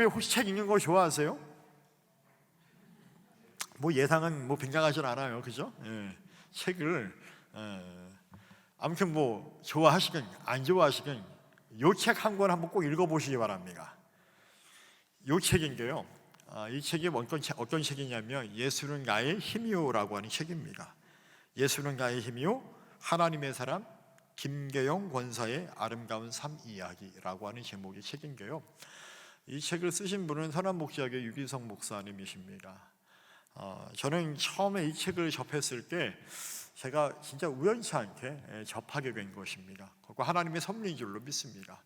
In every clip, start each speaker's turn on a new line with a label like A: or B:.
A: 여러분 혹시 책 읽는 거 좋아하세요? 뭐 예상은 뭐 빈장하진 않아요, 그죠? 예, 책을 예, 아무튼 뭐 좋아하시든 안 좋아하시든 요책 한 권 한번 꼭 읽어보시기 바랍니다. 요 책인데요. 아, 이 책이 어떤, 책- 어떤 책이냐면 예수는 나의 힘이요라고 하는 책입니다. 예수는 나의 힘이요 하나님의 사람 김계영 권사의 아름다운 삶 이야기라고 하는 제목의 책인데요. 이 책을 쓰신 분은 선한 목자의 유기성 목사님이십니다. 어, 저는 처음에 이 책을 접했을 때 제가 진짜 우연치 않게 예, 접하게 된 것입니다. 그거 하나님의 섭리인 줄로 믿습니다.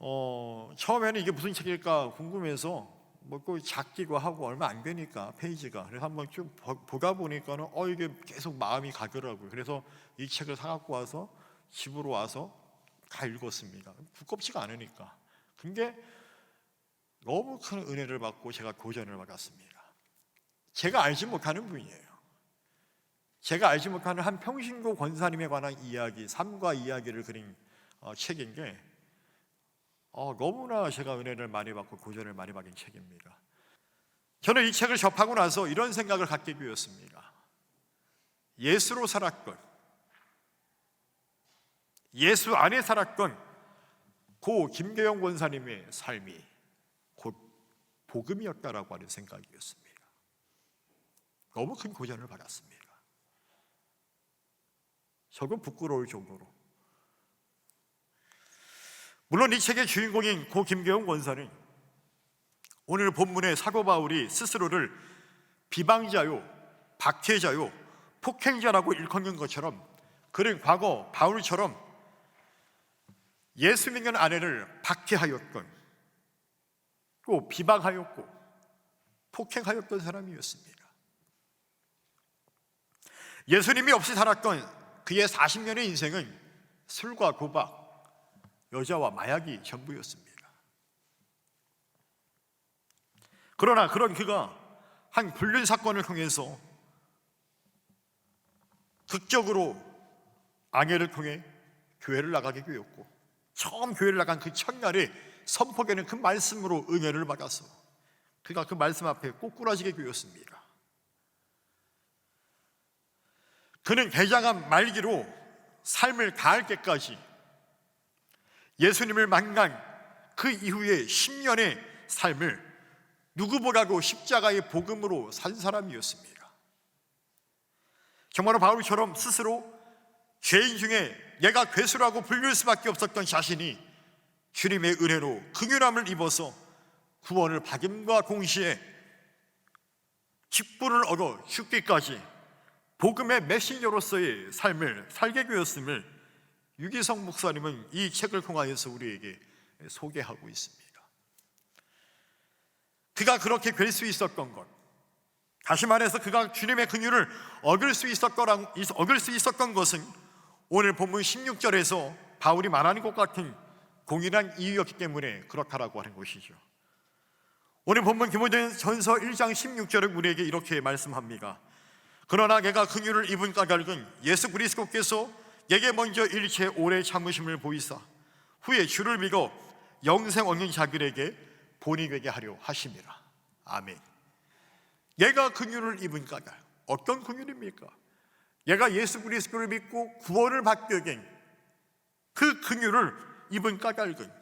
A: 어, 처음에는 이게 무슨 책일까 궁금해서 뭐꼭 작기고 하고 얼마 안 되니까 페이지가 그래서 한번 쭉 보- 보다 보니까는 어 이게 계속 마음이 가더라고요. 그래서 이 책을 사갖고 와서 집으로 와서 다 읽었습니다. 두껍지가 않으니까. 근데 너무 큰 은혜를 받고 제가 고전을 받았습니다. 제가 알지 못하는 분이에요. 제가 알지 못하는 한 평신도 권사님에 관한 이야기, 삶과 이야기를 그린 어, 책인 게 어, 너무나 제가 은혜를 많이 받고 고전을 많이 받은 책입니다. 저는 이 책을 접하고 나서 이런 생각을 갖게 되었습니다. 예수로 살았건, 예수 안에 살았건, 고 김계영 권사님의 삶이 곧 복음이었다라고 하는 생각이었습니다. 너무 큰 고전을 받았습니다. 조금 부끄러울 정도로. 물론 이 책의 주인공인 고 김계영 권사는 오늘 본문의 사도 바울이 스스로를 비방자요, 박해자요, 폭행자라고 일컫는 것처럼 그는 과거 바울처럼 예수 믿는 아내를 박해하였건 또 비방하였고 폭행하였던 사람이었습니다. 예수님이 없이 살았던 그의 40년의 인생은 술과 도박, 여자와 마약이 전부였습니다. 그러나 그런 그가 한 불륜 사건을 통해서 극적으로 아내를 통해 교회를 나가게 되었고 처음 교회를 나간 그 첫날에 선포되는 그 말씀으로 응애를 받아서 그가 그 말씀 앞에 꼬꾸라지게 되었습니다. 그는 대장암 말기로 삶을 다할 때까지 예수님을 만난 그 이후에 10년의 삶을 누구보다도 십자가의 복음으로 산 사람이었습니다. 정말로 바울처럼 스스로 죄인 중에 내가 괴수라고 불릴 수밖에 없었던 자신이 주님의 은혜로 긍휼함을 입어서 구원을 받음과 동시에 직분을 얻어 죽기까지 복음의 메신저로서의 삶을 살게 되었음을 유기성 목사님은 이 책을 통하여서 우리에게 소개하고 있습니다. 그가 그렇게 될 수 있었던 것, 다시 말해서 그가 주님의 긍휼을 얻을 수 있었던 얻을 수 있었던 것은 오늘 본문 16절에서 바울이 말하는 것 같은 공인한 이유였기 때문에 그렇다라고 하는 것이죠. 오늘 본문 디모데전서 1장 16절을 우리에게 이렇게 말씀합니다. 그러나 내가 긍휼을 입은 까닭은 예수 그리스도께서 내게 먼저 일체 오래 참으심을 보이사 후에 주를 믿어 영생 얻는 자들에게 본이 되게 하려 하심이라. 아멘. 얘가 긍휼을 입은 까닭 어떤 긍휼입니까? 얘가 예수 그리스도를 믿고 구원을 받게 된그 긍휼을 입은 까닭은.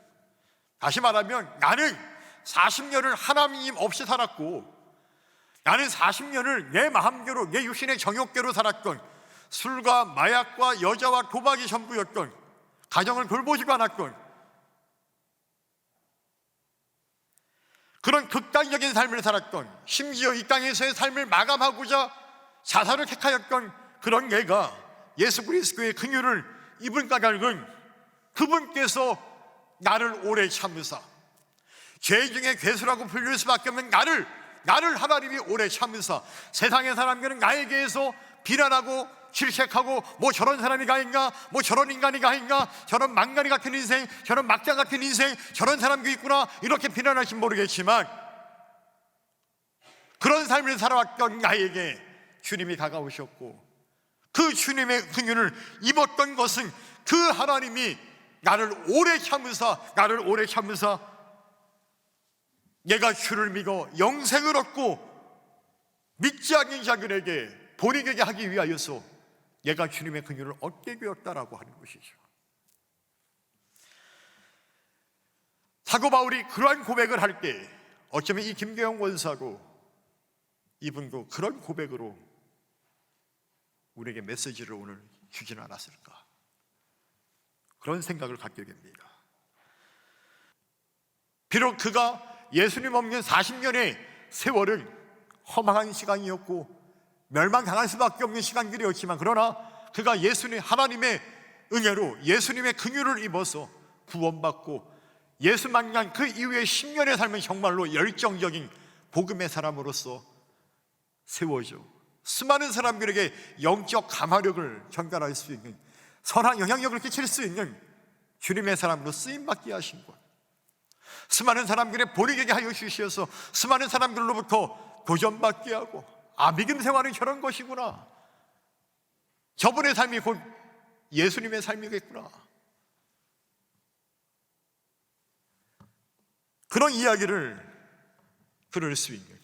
A: 다시 말하면 나는 40년을 하나님 없이 살았고 나는 40년을 내 마음대로 내 육신의 정욕대로 살았던 술과 마약과 여자와 도박이 전부였던 가정을 돌보지도 않았던 그런 극단적인 삶을 살았던 심지어 이 땅에서의 삶을 마감하고자 자살을 택하였던 그런 예가 예수 그리스도의 긍휼을 입은 까닭은 그분께서 나를 오래 참으사. 죄 중에 괴수라고 불릴 수밖에 없는 나를 나를 하나님이 오래 참으사. 세상의 사람들은 나에 대해서 비난하고 질책하고 뭐 저런 사람이 가인가 뭐 저런 인간이 가인가 저런 망가리 같은 인생 저런 막장 같은 인생 저런 사람도 있구나 이렇게 비난할지 모르겠지만 그런 삶을 살아왔던 나에게 주님이 다가오셨고 그 주님의 긍휼을 입었던 것은 그 하나님이 나를 오래 참으사 나를 오래 참으사 내가 주를 믿어 영생을 얻고 믿지 않는 자들에게 본이 되게 하기 위하여서 내가 주님의 긍휼을 얻게 되었다라고 하는 것이죠. 사도 바울이 그러한 고백을 할 때 어쩌면 이 김경영 원사고 이분도 그런 고백으로 우리에게 메시지를 오늘 주지는 않았을까 그런 생각을 갖게 됩니다. 비록 그가 예수님 없는 40년의 세월을 허망한 시간이었고 멸망당할 수밖에 없는 시간들이었지만 그러나 그가 예수님 하나님의 은혜로 예수님의 긍휼을 입어서 구원받고 예수 만난 그 이후에 10년의 삶은 정말로 열정적인 복음의 사람으로서 세워져 수많은 사람들에게 영적 감화력을 전달할 수 있는 선한 영향력을 끼칠 수 있는 주님의 사람으로 쓰임 받게 하신 것. 수많은 사람들의 본이되게 하여 주시어서 수많은 사람들로부터 도전받게 하고 아 믿음 생활은 저런 것이구나. 저분의 삶이 곧 예수님의 삶이겠구나. 그런 이야기를 들을 수 있는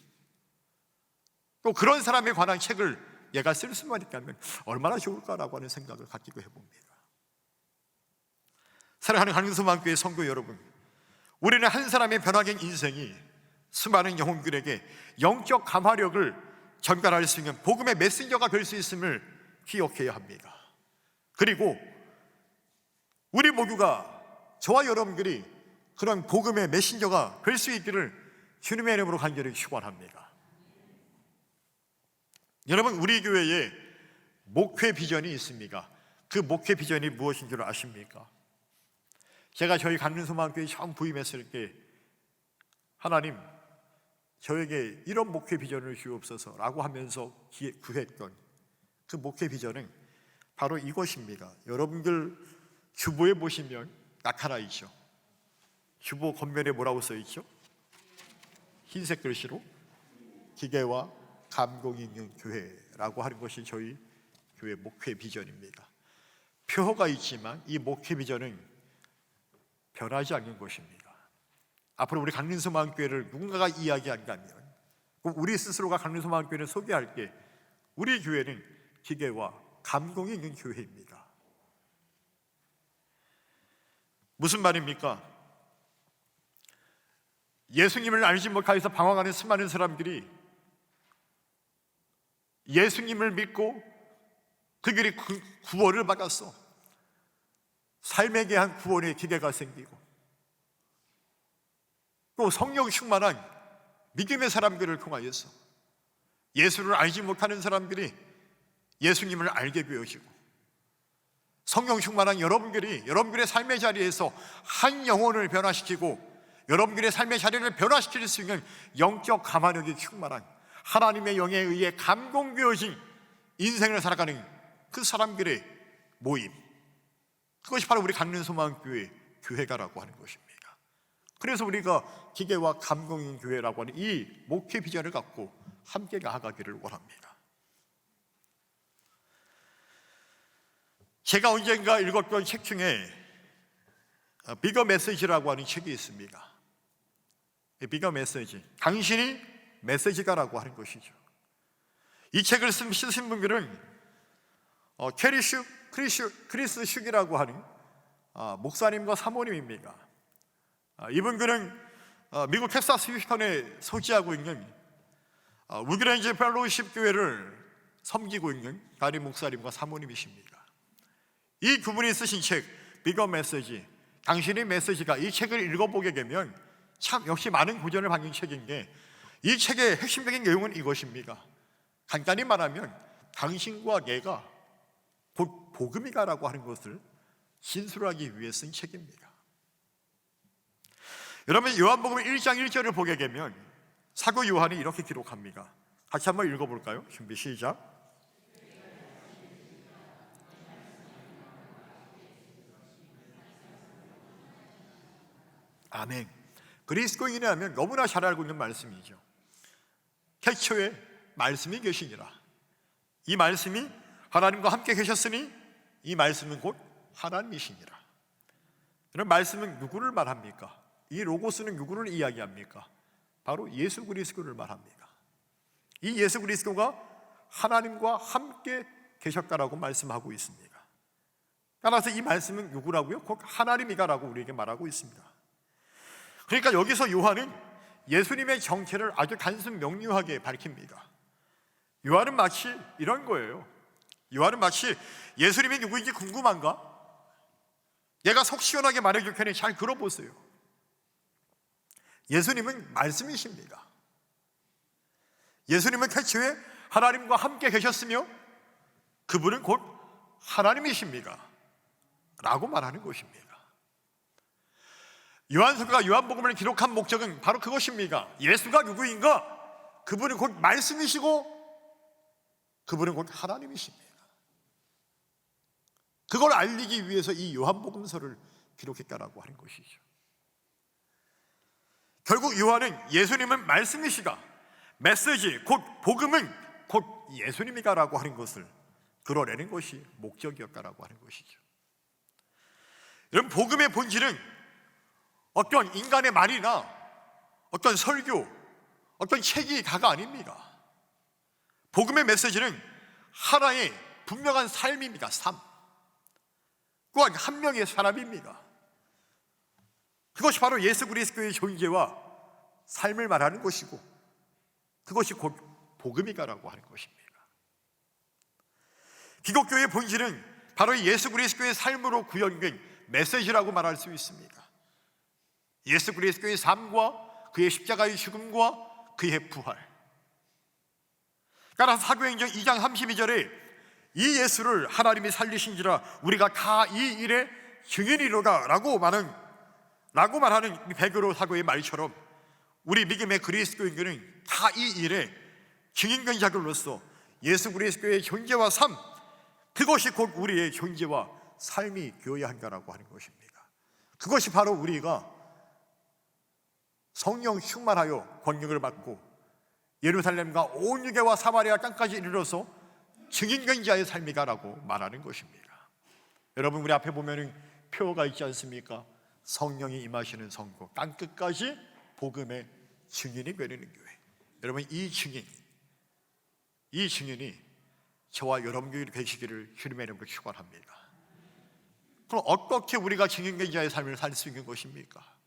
A: 또 그런 사람에 관한 책을 얘가 쓸 수만 있다면 얼마나 좋을까라고 하는 생각을 갖기도 해봅니다. 사랑하는 한성만교회 성도 여러분, 우리는 한 사람의 변화된 인생이 수많은 영혼들에게 영적 감화력을 전달할 수 있는 복음의 메신저가 될 수 있음을 기억해야 합니다. 그리고 우리 모두가 저와 여러분들이 그런 복음의 메신저가 될 수 있기를 주님의 이름으로 간절히 축원합니다. 여러분 우리 교회에 목회 비전이 있습니까? 그 목회 비전이 무엇인 줄 아십니까? 제가 저희 강릉소망교회 처음 부임했을 때 하나님 저에게 이런 목회 비전을 주옵소서라고 하면서 구했던 그 목회 비전은 바로 이것입니다. 여러분들 주보에 보시면 나타나 있죠. 주보 겉면에 뭐라고 써 있죠? 흰색 글씨로 기계와 감동이 있는 교회라고 하는 것이 저희 교회 목회 비전입니다. 표가 있지만 이 목회 비전은 변하지 않는 것입니다. 앞으로 우리 강림소망교회를 누군가가 이야기한다면 우리 스스로가 강림소망교회를 소개할 때 우리 교회는 기계와 감동이 있는 교회입니다. 무슨 말입니까? 예수님을 알지 못하여서 방황하는 수많은 사람들이 예수님을 믿고 그들이 구원을 받았어. 삶에 대한 구원의 기대가 생기고 또 성령 충만한 믿음의 사람들을 통하여서 예수를 알지 못하는 사람들이 예수님을 알게 되어지고 성령 충만한 여러분들이 여러분들의 삶의 자리에서 한 영혼을 변화시키고 여러분들의 삶의 자리를 변화시킬 수 있는 영적 감화력이 충만한 하나님의 영에 의해 감동되어진 인생을 살아가는 그 사람들의 모임. 그것이 바로 우리 강릉소망교회 교회가라고 하는 것입니다. 그래서 우리가 기계와 감동인 교회라고 하는 이 목회 비전을 갖고 함께 나아가기를 원합니다. 제가 언젠가 읽었던 책 중에 비거 메시지라고 하는 책이 있습니다. 비거 메시지. 당신이 메시지가라고 하는 것이죠. 이 책을 쓰신 분들은 어, 캐리 슈, 크리스, 슈기라고 하는 어, 목사님과 사모님입니다. 어, 이분들은 어, 미국 텍사스 휴스턴에 소지하고 있는 어, 우그랜지 펠로우십 교회를 섬기고 있는 담임 목사님과 사모님이십니다. 이두 분이 쓰신 책 비거 메시지 당신의 메시지가 이 책을 읽어보게 되면 참 역시 많은 고전을 받는 책인데 이 책의 핵심적인 내용은 이것입니다. 간단히 말하면 당신과 내가 곧 복음이가라고 하는 것을 진술하기 위해 쓴 책입니다. 여러분 요한복음 1장 1절을 보게 되면 사도 요한이 이렇게 기록합니다. 같이 한번 읽어볼까요? 준비 시작. 아멘. 그리스도인이 하면 너무나 잘 알고 있는 말씀이죠. 태초에 말씀이 계시니라. 이 말씀이 하나님과 함께 계셨으니 이 말씀은 곧 하나님이시니라. 그럼 말씀은 누구를 말합니까? 이 로고스는 누구를 이야기합니까? 바로 예수 그리스도를 말합니다. 이 예수 그리스도가 하나님과 함께 계셨다라고 말씀하고 있습니다. 따라서 이 말씀은 누구라고요? 곧 하나님이가라고 우리에게 말하고 있습니다. 그러니까 여기서 요한은 예수님의 정체를 아주 단순 명료하게 밝힙니다. 요한은 마치 이런 거예요. 요한은 마치 예수님이 누구인지 궁금한가? 얘가 속 시원하게 말해줄 테니 잘 들어보세요. 예수님은 말씀이십니다. 예수님은 태초에 하나님과 함께 계셨으며 그분은 곧 하나님이십니다. 라고 말하는 것입니다. 요한서가 요한복음을 기록한 목적은 바로 그것입니다. 예수가 누구인가? 그분은 곧 말씀이시고 그분은 곧 하나님이십니다. 그걸 알리기 위해서 이 요한복음서를 기록했다라고 하는 것이죠. 결국 요한은 예수님은 말씀이시가 메시지 곧 복음은 곧 예수님이가라고 하는 것을 드러내는 것이 목적이었다라고 하는 것이죠. 여러분 복음의 본질은 어떤 인간의 말이나 어떤 설교, 어떤 책이 다가 아닙니다. 복음의 메시지는 하나의 분명한 삶입니다. 삶. 또한 한 명의 사람입니다. 그것이 바로 예수 그리스도의 존재와 삶을 말하는 것이고 그것이 곧 복음이가라고 하는 것입니다. 기독교의 본질은 바로 예수 그리스도의 삶으로 구현된 메시지라고 말할 수 있습니다. 예수 그리스도의 삶과 그의 십자가의 죽음과 그의 부활. 따라서 사도행전 2장 32절에 이 예수를 하나님이 살리신지라 우리가 다 이 일의 증인이로다라고 말하는 라고 말하는 베드로 사도의 말처럼 우리 믿음의 그리스도인들은 다 이 일의 증인된 자들로서 예수 그리스도의 존재와 삶 그것이 곧 우리의 존재와 삶이 되어야 한다라고 하는 것입니다. 그것이 바로 우리가 성령 충만하여 권력을 받고 예루살렘과 온 유대와 사마리아 땅까지 이르러서 증인된 자의 삶이다라고 말하는 것입니다. 여러분 우리 앞에 보면은 표가 있지 않습니까? 성령이 임하시는 성고 땅 끝까지 복음의 증인이 되는 교회. 여러분 이 증인, 이 증인이 저와 여러분들이 되시기를 주님의 이름으로 축원합니다. 그럼 어떻게 우리가 증인된 자의 삶을 살 수 있는 것입니까?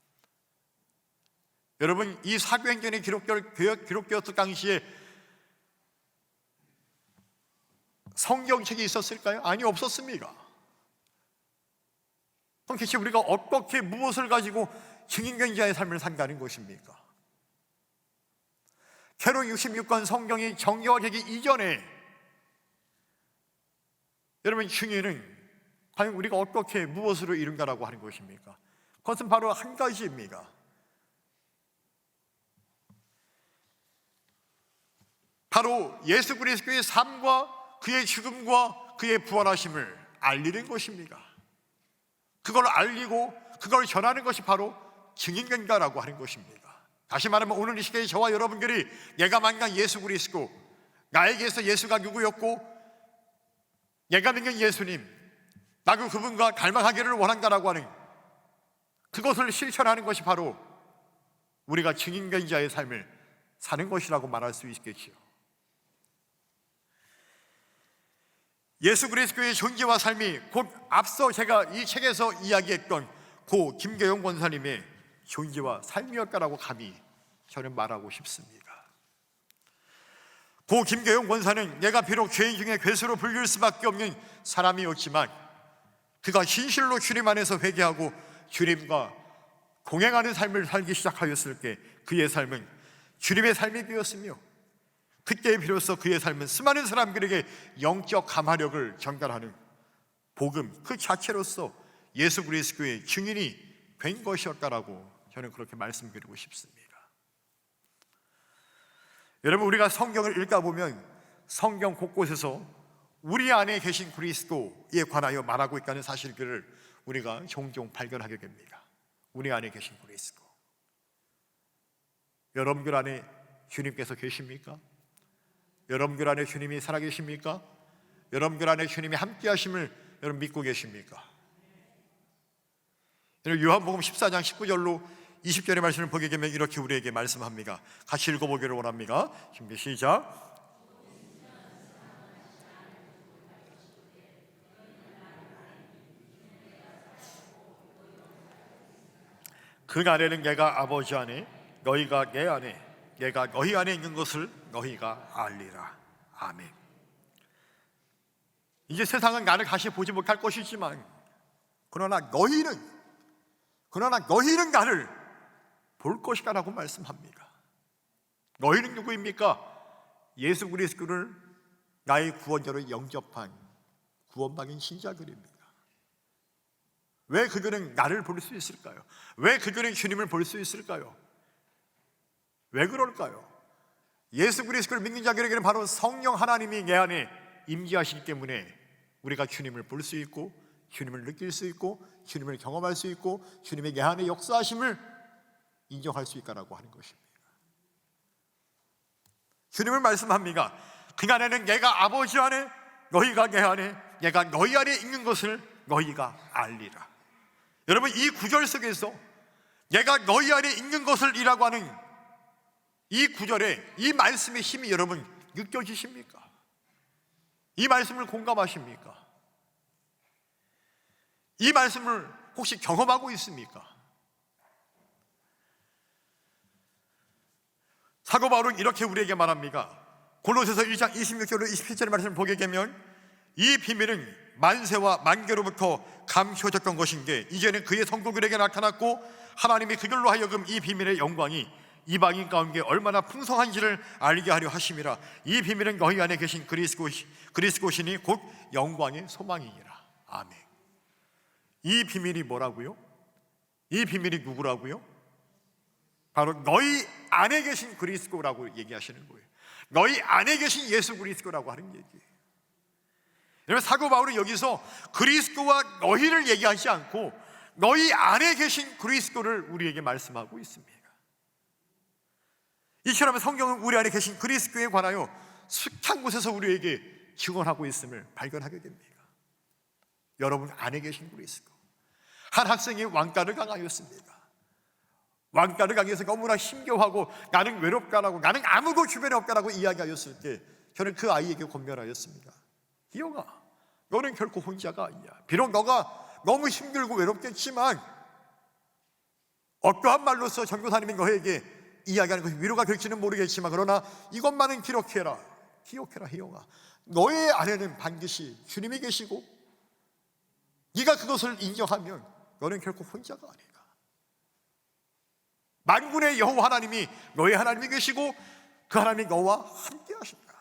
A: 여러분 이 사도행전에 기록되었을 당시에 성경책이 있었을까요? 아니 없었습니다. 대체 우리가 어떻게 무엇을 가지고 증인된 자의 삶을 산다는 것입니까? 캐로 66권 성경이 정교화되기 이전에 여러분 증인은 과연 우리가 어떻게 무엇으로 이룬가라고 하는 것입니까? 그것은 바로 한 가지입니다. 바로 예수 그리스도의 삶과 그의 죽음과 그의 부활하심을 알리는 것입니다. 그걸 알리고 그걸 전하는 것이 바로 증인된다라고 하는 것입니다. 다시 말하면 오늘 이 시대에 저와 여러분들이 내가 만난 예수 그리스도 나에게서 예수가 누구였고 내가 믿는 예수님 나도 그분과 닮아가기를 원한다라고 하는 그것을 실천하는 것이 바로 우리가 증인된 자의 삶을 사는 것이라고 말할 수 있겠지요. 예수 그리스도의 존재와 삶이 곧 앞서 제가 이 책에서 이야기했던 고 김계영 권사님의 존재와 삶이었다라고 감히 저는 말하고 싶습니다. 고 김계영 권사는 내가 비록 죄인 중에 괴수로 불릴 수밖에 없는 사람이었지만 그가 진실로 주님 안에서 회개하고 주님과 공행하는 삶을 살기 시작하였을 때 그의 삶은 주님의 삶이 되었으며 그때 비로소 그의 삶은 수많은 사람들에게 영적 감화력을 전달하는 복음 그 자체로서 예수 그리스도의 증인이 된 것이었다라고 저는 그렇게 말씀드리고 싶습니다. 여러분 우리가 성경을 읽다 보면 성경 곳곳에서 우리 안에 계신 그리스도에 관하여 말하고 있다는 사실들을 우리가 종종 발견하게 됩니다. 우리 안에 계신 그리스도. 여러분들 안에 주님께서 계십니까? 여러분들 안에 주님이 살아계십니까? 여러분들 안에 주님이 함께 하심을 여러분 믿고 계십니까? 요한복음 14장 19절로 20절의 말씀을 보게 되면 이렇게 우리에게 말씀합니다. 같이 읽어보기를 원합니다. 준비 시작. 그 날에는 내가 아버지 안에 너희가 내 안에 내가 너희 안에 있는 것을 너희가 알리라. 아멘. 이제 세상은 나를 다시 보지 못할 것이지만 그러나 너희는 그러나 너희는 나를 볼 것이다 라고 말씀합니다. 너희는 누구입니까? 예수 그리스도를 나의 구원자로 영접한 구원받은 신자들입니다. 왜 그들은 나를 볼 수 있을까요? 왜 그들은 주님을 볼 수 있을까요? 왜 그럴까요? 예수 그리스도를 믿는 자들에게는 바로 성령 하나님이 내 안에 임재하시기 때문에 우리가 주님을 볼 수 있고 주님을 느낄 수 있고 주님을 경험할 수 있고 주님의 내 안에 역사하심을 인정할 수 있다라고 하는 것입니다. 주님을 말씀합니다. 그간에는 내가 아버지 안에 너희가 내 안에 내가 너희 안에 있는 것을 너희가 알리라. 여러분 이 구절 속에서 내가 너희 안에 있는 것을 이라고 하는 이 구절에 이 말씀의 힘이 여러분 느껴지십니까? 이 말씀을 공감하십니까? 이 말씀을 혹시 경험하고 있습니까? 사도 바울은 이렇게 우리에게 말합니다. 골로새서 1장 26절로 27절의 말씀을 보게 되면 이 비밀은 만세와 만개로부터 감춰졌던 것인 게 이제는 그의 성도들에게 나타났고 하나님이 그들로 하여금 이 비밀의 영광이 이방인 가운데 얼마나 풍성한지를 알게 하려 하심이라 이 비밀은 너희 안에 계신 그리스도 그리스도신이 곧 영광의 소망이니라 아멘. 이 비밀이 뭐라고요? 이 비밀이 누구라고요? 바로 너희 안에 계신 그리스도라고 얘기하시는 거예요. 너희 안에 계신 예수 그리스도라고 하는 얘기예요. 여러분 사도 바울은 여기서 그리스도와 너희를 얘기하지 않고 너희 안에 계신 그리스도를 우리에게 말씀하고 있습니다. 이처럼 성경은 우리 안에 계신 그리스도에 관하여 숱한 곳에서 우리에게 증언하고 있음을 발견하게 됩니다. 여러분 안에 계신 그리스도. 한 학생이 왕가를 강하였습니다. 왕가를 강해서 너무나 힘겨워하고 나는 외롭다라고 나는 아무도 주변에 없다라고 이야기하였을 때 저는 그 아이에게 권면하였습니다. 기영아, 너는 결코 혼자가 아니야. 비록 너가 너무 힘들고 외롭겠지만 어떠한 말로서 전교사님이 너에게 이야기하는 것이 위로가 될지는 모르겠지만 그러나 이것만은 기록해라. 기억해라, 희영아. 너의 안에는 반드시 주님이 계시고 네가 그것을 인정하면 너는 결코 혼자가 아니다. 만군의 여호와 하나님이 너의 하나님이 계시고 그 하나님이 너와 함께 하신다.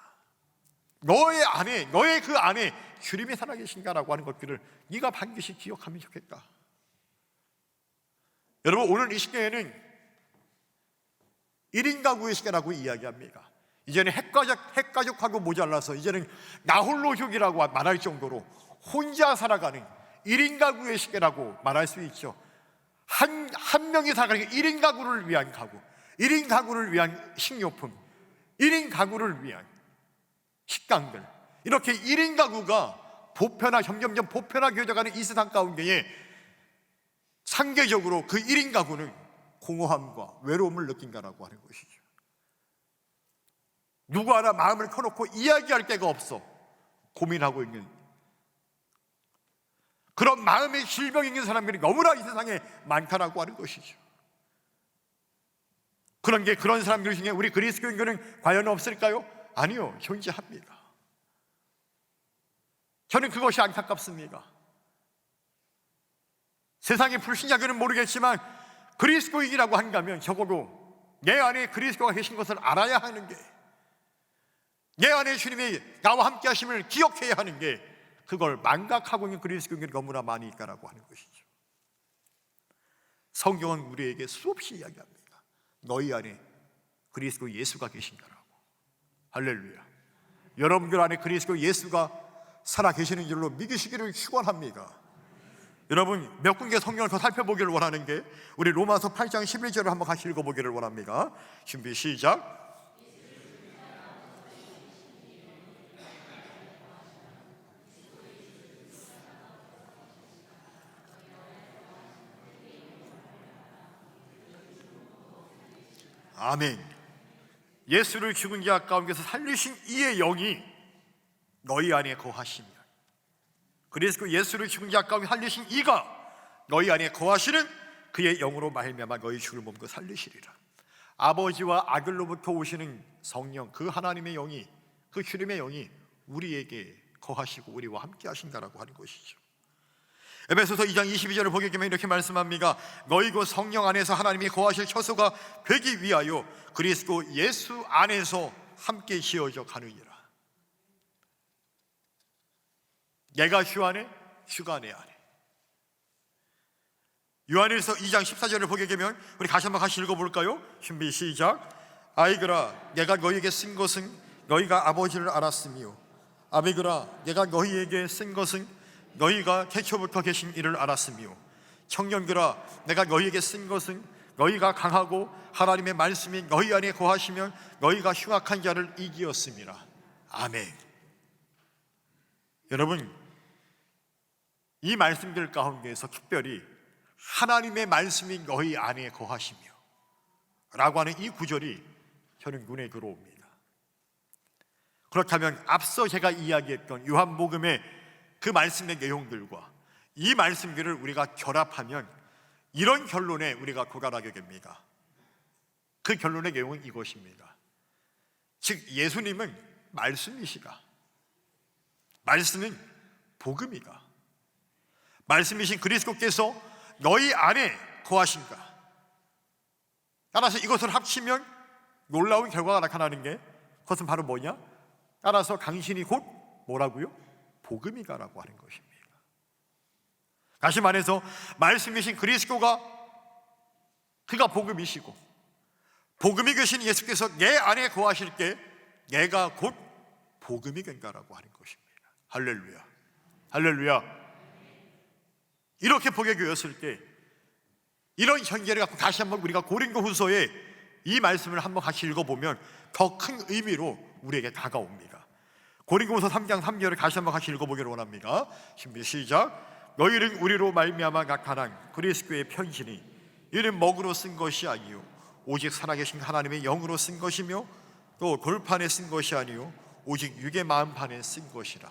A: 너의 안에 너의 그 안에 주님이 살아 계신가라고 하는 것들을 네가 반드시 기억하면 좋겠다. 여러분 오늘 이 시대에는 1인 가구의 시대라고 이야기합니다. 이제는 핵가족, 핵가족하고 모자라서 이제는 나홀로 족이라고 말할 정도로 혼자 살아가는 1인 가구의 시대라고 말할 수 있죠. 한, 한 명이 살아가는 1인 가구를 위한 가구, 1인 가구를 위한 식료품, 1인 가구를 위한 식당들. 이렇게 1인 가구가 보편화, 점점점 보편화되어가는 이 세상 가운데에 상대적으로 그 1인 가구는 공허함과 외로움을 느낀다라고 하는 것이죠. 누구 하나 마음을 터놓고 이야기할 데가 없어 고민하고 있는 그런 마음의 질병이 있는 사람들이 너무나 이 세상에 많다라고 하는 것이죠. 그런 게 그런 사람들 중에 우리 그리스도인들은 과연 없을까요? 아니요, 존재합니다. 저는 그것이 안타깝습니다. 세상의 불신자들은 모르겠지만 그리스도인이라고 한다면 적어도 내 안에 그리스도가 계신 것을 알아야 하는 게, 내 안에 주님이 나와 함께 하심을 기억해야 하는 게, 그걸 망각하고 있는 그리스도인들이 너무나 많이 있다라고 하는 것이죠. 성경은 우리에게 수없이 이야기합니다. 너희 안에 그리스도 예수가 계신다라고. 할렐루야. 여러분들 안에 그리스도 예수가 살아 계시는 줄로 믿으시기를 축원합니다. 여러분 몇 군데 성경을 더 살펴보기를 원하는 게 우리 로마서 8장 11절을 한번 같이 읽어보기를 원합니다. 준비 시작. 아멘. 예수를 죽은 자 가운데서 살리신 이의 영이 너희 안에 거하시며 그래서 그 예수를 죽은 자 가운데 살리신 이가 너희 안에 거하시는 그의 영으로 말미암아 너희 죽을 몸도 살리시리라. 아버지와 아들로부터 오시는 성령 그 하나님의 영이 그 주님의 영이 우리에게 거하시고 우리와 함께 하신다라고 하는 것이죠. 에베소서 2장 22절을 보게 되면 이렇게 말씀합니다. 너희 그 성령 안에서 하나님이 거하실 처소가 되기 위하여 그리스도 예수 안에서 함께 지어져 가느니라. 내가 주 안에 주가 내 안에. 요한일서 2장 14절을 보게 되면 우리 다시 한번 같이 읽어볼까요? 준비 시작. 아이들아, 내가 너희에게 쓴 것은 너희가 아버지를 알았으며, 아비들아, 내가 너희에게 쓴 것은 너희가 태초부터 계신 이를 알았으며, 청년들아, 내가 너희에게 쓴 것은 너희가 강하고 하나님의 말씀이 너희 안에 거하시면 너희가 흉악한 자를 이기었습니다. 아멘. 여러분, 이 말씀들 가운데에서 특별히 하나님의 말씀이 너희 안에 거하시며 라고 하는 이 구절이 저는 눈에 들어옵니다. 그렇다면 앞서 제가 이야기했던 요한복음의 그 말씀의 내용들과 이 말씀들을 우리가 결합하면 이런 결론에 우리가 도달하게 됩니다. 그 결론의 내용은 이것입니다. 즉 예수님은 말씀이시다. 말씀은 복음이다. 말씀이신 그리스도께서 너희 안에 거하신가. 따라서 이것을 합치면 놀라운 결과가 나타나는 게 그것은 바로 뭐냐? 따라서 당신이 곧 뭐라고요? 복음이가라고 하는 것입니다. 다시 말해서 말씀이신 그리스도가 그가 복음이시고 복음이 계신 예수께서 내 안에 거하실 때 내가 곧 복음이 된다라고 하는 것입니다. 할렐루야. 할렐루야. 이렇게 되었을 때 이런 현재를 갖고 다시 한번 우리가 고린도 후서에 이 말씀을 한번 같이 읽어보면 더 큰 의미로 우리에게 다가옵니다. 고린도후서 3장 3절을 다시 한번 같이 읽어보기를 원합니다. 준비 시작. 너희는 우리로 말미암아 나타난 그리스도의 편지니 이는 먹으로 쓴 것이 아니요 오직 살아계신 하나님의 영으로 쓴 것이며 또 돌판에 쓴 것이 아니요 오직 육의 마음판에 쓴 것이라.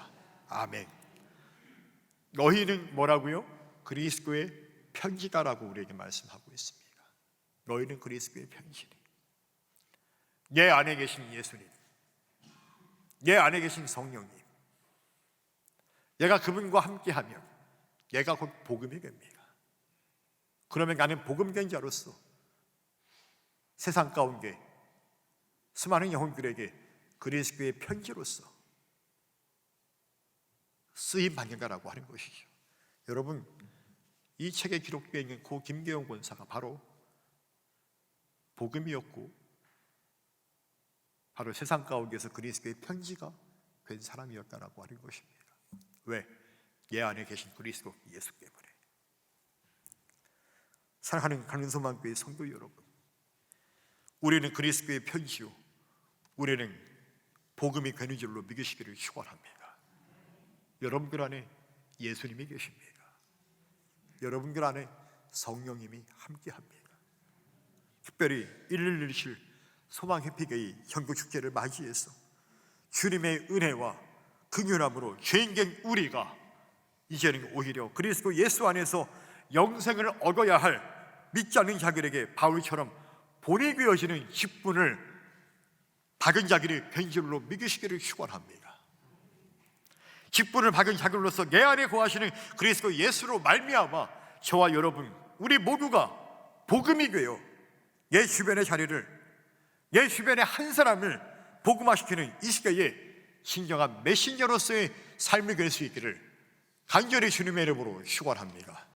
A: 아멘. 너희는 뭐라고요? 그리스도의 편지다라고 우리에게 말씀하고 있습니다. 너희는 그리스도의 편지니. 내 안에 계신 예수님, 내 안에 계신 성령님, 내가 그분과 함께하면 얘가 곧 복음이 됩니다. 그러면 나는 복음된 자로서 세상 가운데 수많은 영혼들에게 그리스도의 편지로서 쓰임 받는다라고 하는 것이죠. 여러분 이 책에 기록되어 있는 고 김계영 권사가 바로 복음이었고 바로 세상 가운데서 그리스도의 편지가 된 사람이었다라고 하는 것입니다. 왜? 얘 안에 계신 그리스도 예수 때문에. 사랑하는 강은소만교회 성도 여러분, 우리는 그리스도의 편지요, 우리는 복음이 되는 줄로 믿으시기를 축원합니다. 여러분들 안에 예수님이 계십니다. 여러분들 안에 성령님이 함께합니다. 특별히 111실 소망 해피게이 현구 축제를 맞이해서 주님의 은혜와 긍휼함으로 죄인된 우리가 이제는 오히려 그리스도 예수 안에서 영생을 얻어야 할 믿지 않는 자들에게 바울처럼 본이 되어지는 직분을 받은 된 줄로 믿으시기를 축원합니다. 직분을 받은 자들로서 내 안에 거하시는 그리스도 예수로 말미암아 저와 여러분 우리 모두가 복음이 되어 내 주변의 자리를 내 주변의 한 사람을 복음화시키는 이 시대에 신령한 메신저로서의 삶이 될수 있기를 간절히 주님의 이름으로 축원합니다.